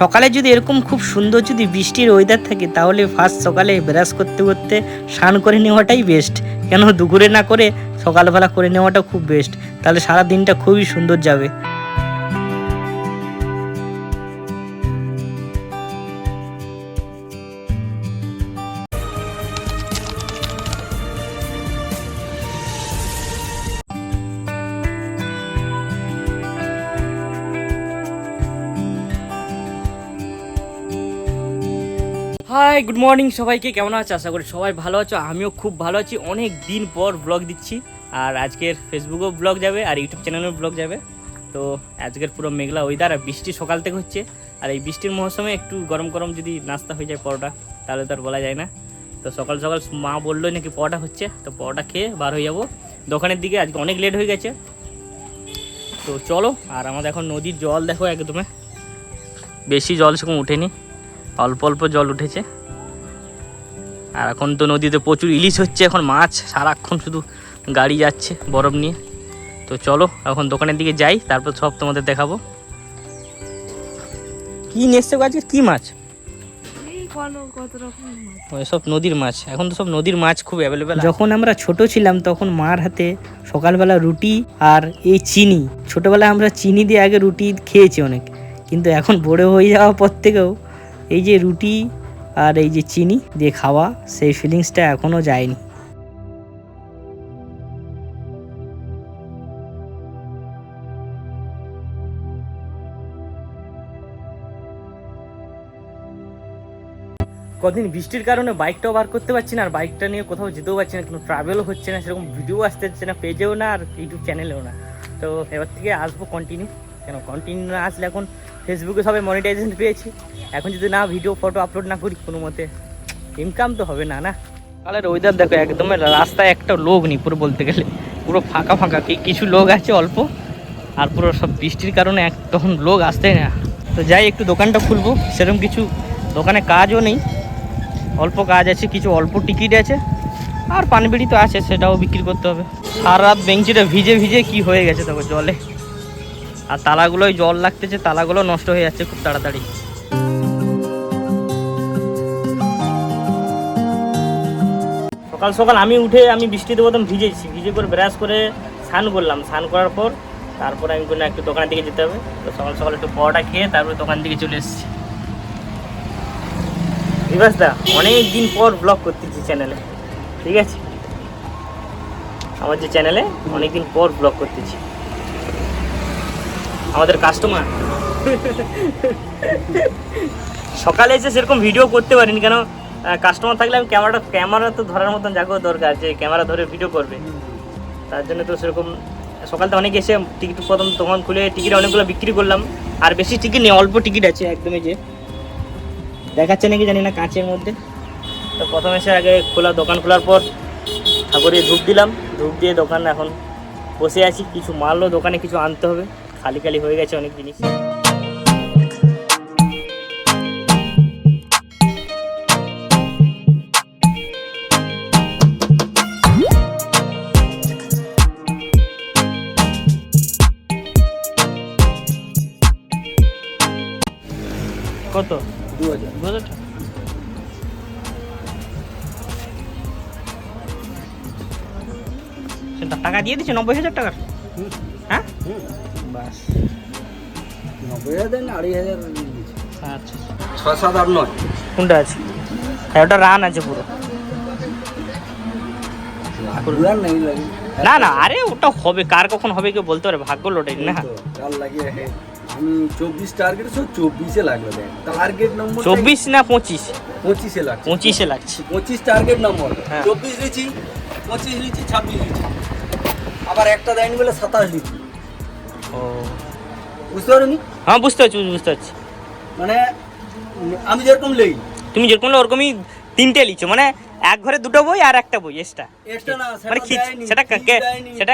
সকালে যদি এরকম খুব সুন্দর যদি বৃষ্টির ওয়েদার থাকে, তাহলে ফার্স্ট সকালে ব্রাশ করতে করতে স্নান করে নেওয়াটাই বেস্ট কেন? দুপুরে না করে সকালবেলা করে নেওয়াটা খুব বেস্ট তাহলে সারা দিনটা খুবই সুন্দর যাবে। হাই গুড মর্নিং সবাইকে, কেমন আছো? আশা করি সবাই ভালো আছো, আমিও খুব ভালো আছি। অনেক দিন পর ব্লগ দিচ্ছি, আর আজকের ফেসবুকেও ব্লগ যাবে, আর ইউটিউব চ্যানেলেও ব্লগ যাবে। তো আজকের পুরো মেঘলা ওয়েদার আর বৃষ্টি সকাল থেকে হচ্ছে, আর এই বৃষ্টির মৌসুমে একটু গরম গরম যদি নাস্তা হয়ে যায় পরোটা, তাহলে তো আর বলা যায় না। তো সকাল সকাল মা বলল নাকি পরোটা হচ্ছে, তো পরোটা খেয়ে বার হয়ে যাব। দোকানের দিকে আজকে অনেক লেট হয়ে গেছে। তো চলো, আর আমাদের এখন নদীর জল দেখো একদমে। বেশি জল সেরকম উঠেনি। অল্প অল্প জল উঠেছে। আর এখন তো নদীতে প্রচুর ইলিশ হচ্ছে এখন মাছ সারাক্ষণ শুধু গাড়ি যাচ্ছে বরফ নিয়ে। তো চলো এখন দোকানের দিকে যাই তারপর সব তোমাদের দেখাবো। কি নেসছে আজকে? কি মাছ? এই কত কত রকম মাছ? ওই সব নদীর মাছ। এখন তো সব নদীর মাছ খুব অ্যাভেলেবেল যখন আমরা ছোট ছিলাম তখন মার হাতে সকালবেলা রুটি আর এই চিনি। ছোটবেলায় আমরা চিনি দিয়ে আগে রুটি খেয়েছি অনেক। কিন্তু এখন বড় হয়ে যাওয়ার পর থেকেও এই যে রুটি আর এই যে চিনি দিয়ে খাওয়া, সেই ফিলিংসটা এখনও যায়নি। কদিন বৃষ্টির কারণে বাইকটাও বার করতে পারছি না, আর বাইকটা নিয়ে কোথাও যেতেও পারছি না, কোনো ট্রাভেলও হচ্ছে না, সেরকম ভিডিও আসতে হচ্ছে না, পেজেও না, আর ইউটিউব চ্যানেলেও না। তো এবার থেকে আসব কন্টিনিউ কেন কন্টিনিউ না আসলে এখন ফেসবুকে সবাই মনিটাইজেশন পেয়েছি। এখন যদি না ভিডিও ফটো আপলোড না করি, কোনো মতে ইনকাম তো হবে না না? কালের ওয়েদার দেখো একদম রাস্তায় একটা লোক নেই, পুরো বলতে গেলে। পুরো ফাঁকা ফাঁকা কিছু লোক আছে অল্প, আর পুরো সব বৃষ্টির কারণে এক তখন লোক আসতেই না। তো যাই, একটু দোকানটা খুলবো, সেরকম কিছু দোকানে কাজও নেই। অল্প কাজ আছে, কিছু অল্প টিকিট আছে, আর পানবিড়ি তো আছে, সেটাও বিক্রি করতে হবে। সারা রাত বেঞ্চিটা ভিজে ভিজে কি হয়ে গেছে দেখো, জলে। আর তালাগুলোয় জল লাগতেছে, তালাগুলো নষ্ট হয়ে যাচ্ছে খুব তাড়াতাড়ি। সকাল সকাল আমি উঠে আমি বৃষ্টিতে প্রথম ভিজেছি, ভিজে করে ব্রাশ করে স্নান করলাম। স্নান করার পর তারপর আমি কোনো একটু দোকানের দিকে যেতে হবে। তো সকাল সকাল একটু পরোটা খেয়ে তারপরে দোকান দিকে চলে এসেছি। বিভাস দা, অনেক দিন পর ব্লগ করতেছি চ্যানেলে ঠিক আছে? আমার যে চ্যানেলে অনেক দিন পর ব্লগ করতেছি। আমাদের কাস্টমার সকালে এসে সেরকম ভিডিও করতে পারিনি, কেন কাস্টমার থাকলে আমি ক্যামেরাটা ক্যামেরা তো ধরার মতন জায়গাও দরকার যে ক্যামেরা ধরে ভিডিও করবে। তার জন্য তো সেরকম সকালতে অনেক এসে টিকিট প্রথম দোকান খুলে টিকিট অনেকগুলো বিক্রি করলাম। আর বেশি টিকিট নেই, অল্প টিকিট আছে একদমই যে। দেখাচ্ছে নাকি জানি না কাঁচের মধ্যে। তো প্রথম এসে আগে খোলা দোকান খোলার পর ঠাকুরে ধূপ দিলাম। ধূপ দিয়ে দোকান এখন বসে আছি, কিছু মালও দোকানে কিছু আনতে হবে। খালি খালি হয়ে গেছে অনেক জিনিস। কত? দু হাজার দু হাজার টাকা টাকা দিয়ে দিচ্ছে নব্বই হাজার টাকার? হ্যাঁ? নব্বই হাজার দেন আড়াই হাজার আচ্ছা। ছয় সাত আট নয়। কোনটা আছে? হ্যাঁ ওটা রান আছে পুরো। পুরান নেই লাগে না না আরে ওটা হবে কার কখন হবে কেউ বলতে পারে ভাগ্য লোটাই না। কাল। আমি চব্বিশ টার্গেট সব চব্বিশে লাগল দেখ। টার্গেট নম্বর চব্বিশ না পঁচিশ? পঁচিশে লাগছে। পঁচিশে লাগছে। পঁচিশ টার্গেট নম্বর হ্যাঁ। চব্বিশ লিচি পঁচিশ লিচি ছাব্বিশ লিচি আবার একটা দেয়নি বলে সাতাশ লিচি ও। বুঝতে পারোনি? হ্যাঁ বুঝতে পারছি বুঝতে পারছি মানে আমি যেরকম লেই। তুমি যেরকম ওরকমই তিনটে লিখছো মানে এক ঘরে দুটো বই আর একটা বই এক্সট্রা এক্সট্রা না মানে খিচ সেটা খিচ কে- দেয়নি, সেটা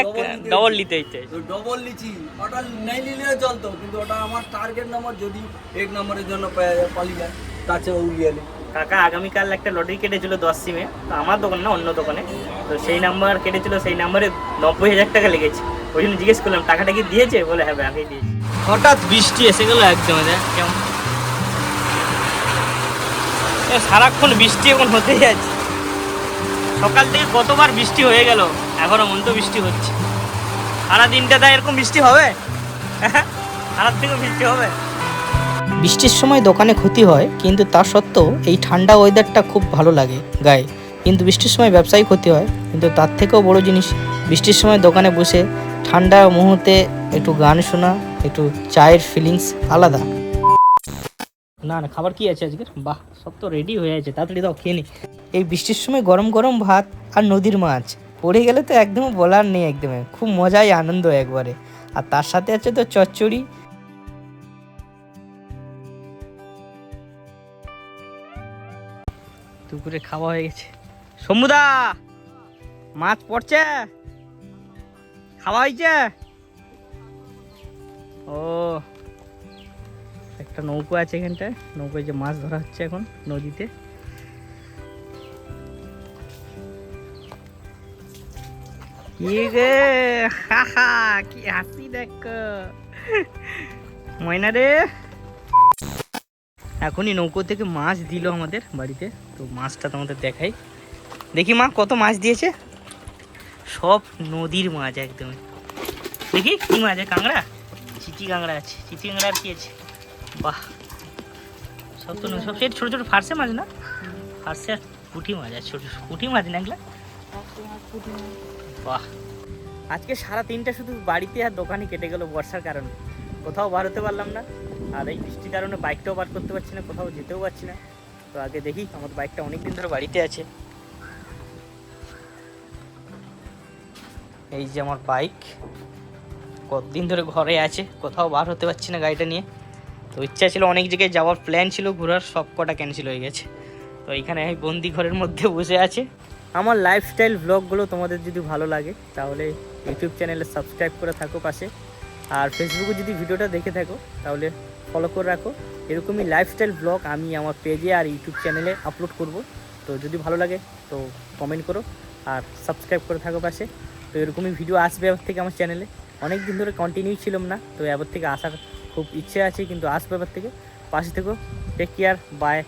ডবল নিতে হচ্ছে তো ডবল লিচি ওটা নাই নিলে চলতো কিন্তু ওটা আমার টার্গেট নাম্বার যদি এক নম্বরের জন্য পা- পালিয়ে যায় তার চেয়ে উড়িয়ালে কাকা আগামীকাল একটা লটারি কেটেছিল দশ সিমে তো আমার দোকান না অন্য দোকানে তো সেই নাম্বার কেটেছিল সেই নাম্বারে নব্বই হাজার টাকা লেগেছে। ওই জন্য জিজ্ঞেস করলাম টাকাটা কি দিয়েছে? বলে হ্যাঁ আগেই দিয়েছে। হঠাৎ বৃষ্টি এসে গেল একদম কেমন? সারাক্ষণ বৃষ্টি এখন হতেই আছে। সকাল থেকে কতবার বৃষ্টি হয়ে গেল এখনও মন্ত বৃষ্টি হচ্ছে। সারা দিনটা তাই এরকম বৃষ্টি হবে? সারা থেকে বৃষ্টি হবে। বৃষ্টির সময় দোকানে ক্ষতি হয় কিন্তু তা সত্ত্বেও এই ঠান্ডা ওয়েদারটা খুব ভালো লাগে গায়ে। কিন্তু বৃষ্টির সময় ব্যবসায়ী ক্ষতি হয় কিন্তু তার থেকেও বড় জিনিস বৃষ্টির সময় দোকানে বসে ঠান্ডা মুহূর্তে একটু গান শোনা একটু চায়ের ফিলিংস আলাদা। না না খাবার কি আছে আজকের? বাহ সব তো রেডি হয়ে আছে তাড়াতাড়ি দাও খেয়ে নি। এই বৃষ্টির সময় গরম গরম ভাত আর নদীর মাছ পড়ে গেলে তো একদম বলার নেই একদমই খুব মজাই আনন্দ একবারে। আর তার সাথে আছে তো চচ্চড়ি। দুপুরে খাওয়া হয়ে গেছে। সমুদা মাছ পড়ছে? খাওয়া হয়েছে ও, একটা নৌকো আছে এখানটায়। নৌকোয় যে মাছ ধরা হচ্ছে এখন নদীতে। রে? হা হা দেখ। ময়না রে। এখনই নৌকো থেকে মাছ দিল আমাদের বাড়িতে। তো মাছটা তোমাদের দেখাই। দেখি মা, কত মাছ দিয়েছে? সব নদীর মাছ একদম। দেখি কি মাছ আছে, কাঁকড়া? চিচি কাঁকড়া আছে, চিচি কাঁকড়া আর কি আছে? বাহ। সব তো সব সেই ছোটো ছোটো ফার্সে মাছ না? ফার্সে আর পুঁটি মাছ আছে, ছোটো পুঁটি মাছ না এগুলা? বাহ। আজকে সারা দিনটা শুধু বাড়িতে আর দোকানে কেটে গেল বর্ষার কারণে। কোথাও বার হতে পারলাম না। আর এই বৃষ্টির কারণে বাইকটাও বার করতে পারছি না, কোথাও যেতেও পারছি না। তো আগে দেখি আমার বাইকটা অনেক দিন ধরে বাড়িতে আছে। এই যে আমার বাইক কতদিন ধরে ঘরে আছে, কোথাও বার হতে পারছি না গাড়িটা নিয়ে। তো ইচ্ছা ছিল অনেক জায়গায় যাওয়ার প্ল্যান ছিল, ঘোরার, সব কটা ক্যান্সেল হয়ে গেছে। তো এইখানে আমি বন্দি ঘরের মধ্যে বসে আছে। আমার লাইফস্টাইল ব্লগগুলো তোমাদের যদি ভালো লাগে, তাহলে ইউটিউব চ্যানেলে সাবস্ক্রাইব করে থাকো পাশে। আর ফেসবুকে যদি ভিডিওটা দেখে থাকো, তাহলে ফলো করে রাখো। এরকমই লাইফস্টাইল ব্লগ আমি আমার পেজে আর ইউটিউব চ্যানেলে আপলোড করব। তো যদি ভালো লাগে, তো কমেন্ট করো আর সাবস্ক্রাইব করে থাকো পাশে। তো এরকমই ভিডিও আসবে এবার থেকে আমার চ্যানেলে অনেক দিন ধরে কন্টিনিউ ছিলাম না, তো এবার থেকে আসার খুব ইচ্ছে আছে, কিন্তু আসবে এবার থেকে। পাশে থেকো টেক কেয়ার বাই